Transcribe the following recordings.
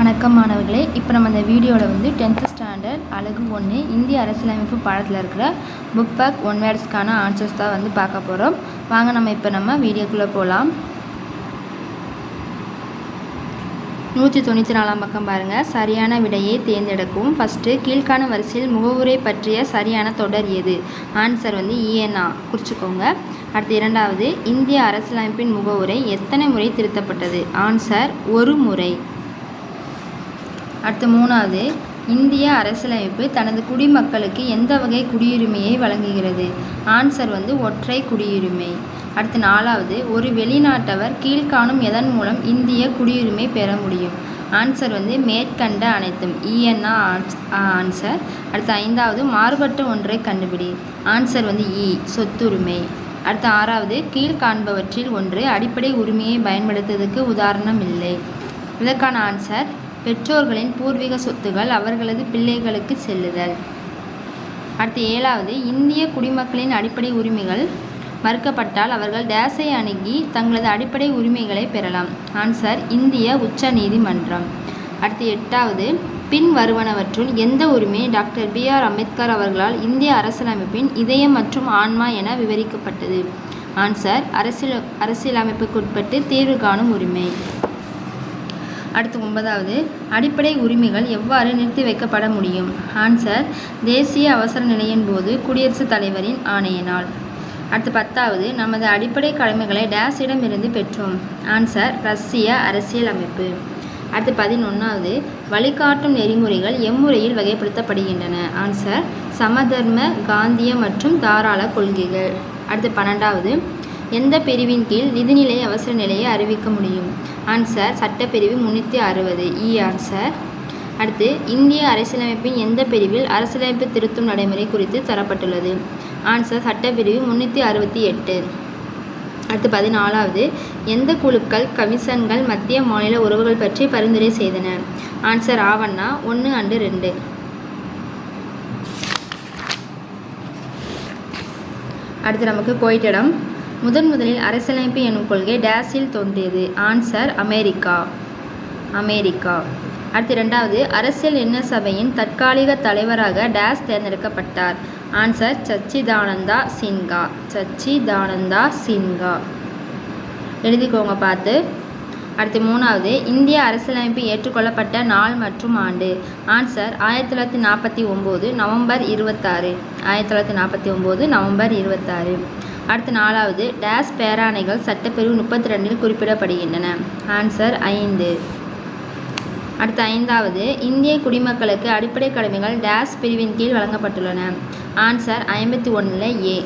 வணக்கம் மாணவர்களே. இப்போ நம்ம இந்த வீடியோவில் வந்து டென்த்து ஸ்டாண்டர்ட் அழகு ஒன்று இந்திய அரசியலமைப்பு பாடத்தில் இருக்கிற புக் பேக் ஒன் வேர்ட்ஸ்க்கான ஆன்சர்ஸ் தான் வந்து பார்க்க போகிறோம் வாங்க நம்ம இப்போ நம்ம வீடியோக்குள்ளே போகலாம் நூற்றி தொண்ணூற்றி நாலாம் பக்கம் பாருங்கள் சரியான விடையை தேர்ந்தெடுக்கும். ஃபஸ்ட்டு கீழ்காண வரிசையில் முகவுரை பற்றிய சரியான தொடர் எது? ஆன்சர் வந்து இஎன்ஆ குறிச்சிக்கோங்க. அடுத்து இரண்டாவது இந்திய அரசியலமைப்பின் முகவுரை எத்தனை முறை திருத்தப்பட்டது? ஆன்சர் ஒரு முறை. அடுத்து மூணாவது இந்திய அரசியலமைப்பு தனது குடிமக்களுக்கு எந்த வகை குடியுரிமையை வழங்குகிறது? ஆன்சர் வந்து ஒற்றை குடியுரிமை. அடுத்து நாலாவது ஒரு வெளிநாட்டவர் கீழ்காணும் எதன் மூலம் இந்திய குடியுரிமை பெற முடியும்? ஆன்சர் வந்து மேற்கண்ட அனைத்தும். இஎன்ஆ ஆன்சர் அடுத்து ஐந்தாவது மாறுபட்ட ஒன்றை கண்டுபிடி. ஆன்சர் வந்து இ சொத்துரிமை. அடுத்து ஆறாவது கீழ்காண்பவற்றில் ஒன்று அடிப்படை உரிமையை பயன்படுத்துவதற்கு உதாரணம் இல்லை. இதற்கான ஆன்சர் பெற்றோர்களின் பூர்வீக சொத்துகள் அவர்களது பிள்ளைகளுக்கு செல்லுதல். அடுத்து ஏழாவது இந்திய குடிமக்களின் அடிப்படை உரிமைகள் மறுக்கப்பட்டால் அவர்கள் டேஸை அணுகி தங்களது அடிப்படை உரிமைகளை பெறலாம். ஆன்சர் இந்திய உச்ச நீதிமன்றம். அடுத்து எட்டாவது பின் வருவனவற்றுள் எந்த உரிமை டாக்டர் பி ஆர் அம்பேத்கர் அவர்களால் இந்திய அரசியலமைப்பின் இதயம் மற்றும் ஆன்மா என விவரிக்கப்பட்டது? ஆன்சர் அரசியல் அரசியலமைப்புக்குட்பட்டு தீர்வு காணும் உரிமை. அடுத்து ஒன்பதாவது அடிப்படை உரிமைகள் எவ்வாறு நிறுத்தி வைக்கப்பட முடியும்? ஆன்சர் தேசிய அவசர நிலையின் போது குடியரசுத் தலைவரின் ஆணையினால். அடுத்து பத்தாவது நமது அடிப்படை கடமைகளை டேஸிடமிருந்து பெற்றோம். ஆன்சர் ரஷ்ய அரசியல் அமைப்பு. அடுத்து பதினொன்றாவது வழிகாட்டும் நெறிமுறைகள் எம்முறையில் வகைப்படுத்தப்படுகின்றன. ஆன்சர் சமதர்ம காந்திய மற்றும் தாராள கொள்கைகள். அடுத்து பன்னெண்டாவது எந்த பிரிவின் கீழ் நிதிநிலை அவசர நிலையை அறிவிக்க முடியும்? ஆன்சர் சட்டப்பிரிவு முன்னூற்றி அறுபது. E இ ஆன்சர் அடுத்து இந்திய அரசியலமைப்பின் எந்த பிரிவில் அரசியலமைப்பு திருத்தும் நடைமுறை குறித்து தரப்பட்டுள்ளது? ஆன்சர் சட்டப்பிரிவு முன்னூற்றி அறுபத்தி எட்டு. அடுத்து பதினாலாவது. எந்த குழுக்கள் கமிஷன்கள் மத்திய மாநில உறவுகள் பற்றி பரிந்துரை செய்தன? ஆன்சர் ஆவண்ணா ஒன்று அண்டு ரெண்டு. அடுத்து நமக்கு கோயிட்டிடம் முதன் முதலில் அரசியலமைப்பு எனும் கொள்கை டேஸில் தோன்றியது. Answer America. அமெரிக்கா. அடுத்து ரெண்டாவது அரசியல் எண்ண சபையின் தற்காலிக தலைவராக டேஸ் தேர்ந்தெடுக்கப்பட்டார். ஆன்சர் சச்சிதானந்தா சின்ஹா. சச்சிதானந்தா சின்ஹா. எழுதிக்கோங்க பார்த்து. அடுத்து மூணாவது இந்திய அரசியலமைப்பு ஏற்றுக்கொள்ளப்பட்ட நாள் மற்றும் ஆண்டு. ஆன்சர் ஆயிரத்தி தொள்ளாயிரத்தி நாற்பத்தி ஒம்பது நவம்பர் இருபத்தாறு. ஆயிரத்தி தொள்ளாயிரத்தி நாற்பத்தி ஒம்பது நவம்பர் இருபத்தாறு. அடுத்து நாலாவது டேஸ் பேராணைகள் சட்டப்பிரிவு முப்பத்தி ரெண்டில் குறிப்பிடப்படுகின்றன. ஆன்சர் ஐந்து. அடுத்து ஐந்தாவது இந்திய குடிமக்களுக்கு அடிப்படை கடமைகள் டேஸ் பிரிவின் கீழ் வழங்கப்பட்டுள்ளன. ஆன்சர் ஐம்பத்தி ஒன்றில் ஏ.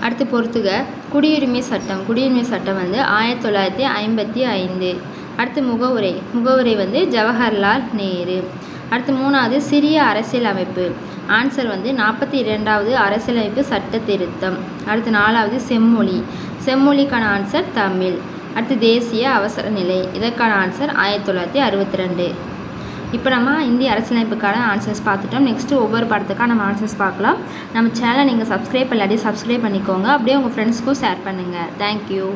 அடுத்து பொறுத்துக குடியுரிமை சட்டம் குடியுரிமை சட்டம் வந்து ஆயிரத்தி தொள்ளாயிரத்தி ஐம்பத்தி ஐந்து. அடுத்து முகவுரை. முகவுரை வந்து ஜவஹர்லால் நேரு. அடுத்து மூணாவது சிறிய அரசியலமைப்பு. ஆன்சர் வந்து நாற்பத்தி இரண்டாவது அரசியலமைப்பு சட்ட திருத்தம். அடுத்து நாலாவது செம்மொழி. செம்மொழிக்கான ஆன்சர் தமிழ். அடுத்து தேசிய அவசர நிலை. இதற்கான ஆன்சர் ஆயிரத்தி தொள்ளாயிரத்தி அறுபத்தி ரெண்டு இப்போ நம்ம இந்திய அரசியலமைப்புக்கான ஆன்சர்ஸ் பார்த்துட்டோம். நெக்ஸ்ட்டு ஒவ்வொரு படத்துக்காக நம்ம ஆன்சர்ஸ் பார்க்கலாம். நம்ம சேனலை நீங்கள் சப்ஸ்கிரைப் இல்லாட்டி சப்ஸ்கிரைப் பண்ணிக்கோங்க. அப்படியே உங்கள் ஃப்ரெண்ட்ஸ்க்கும் ஷேர் பண்ணுங்கள் தேங்க்யூ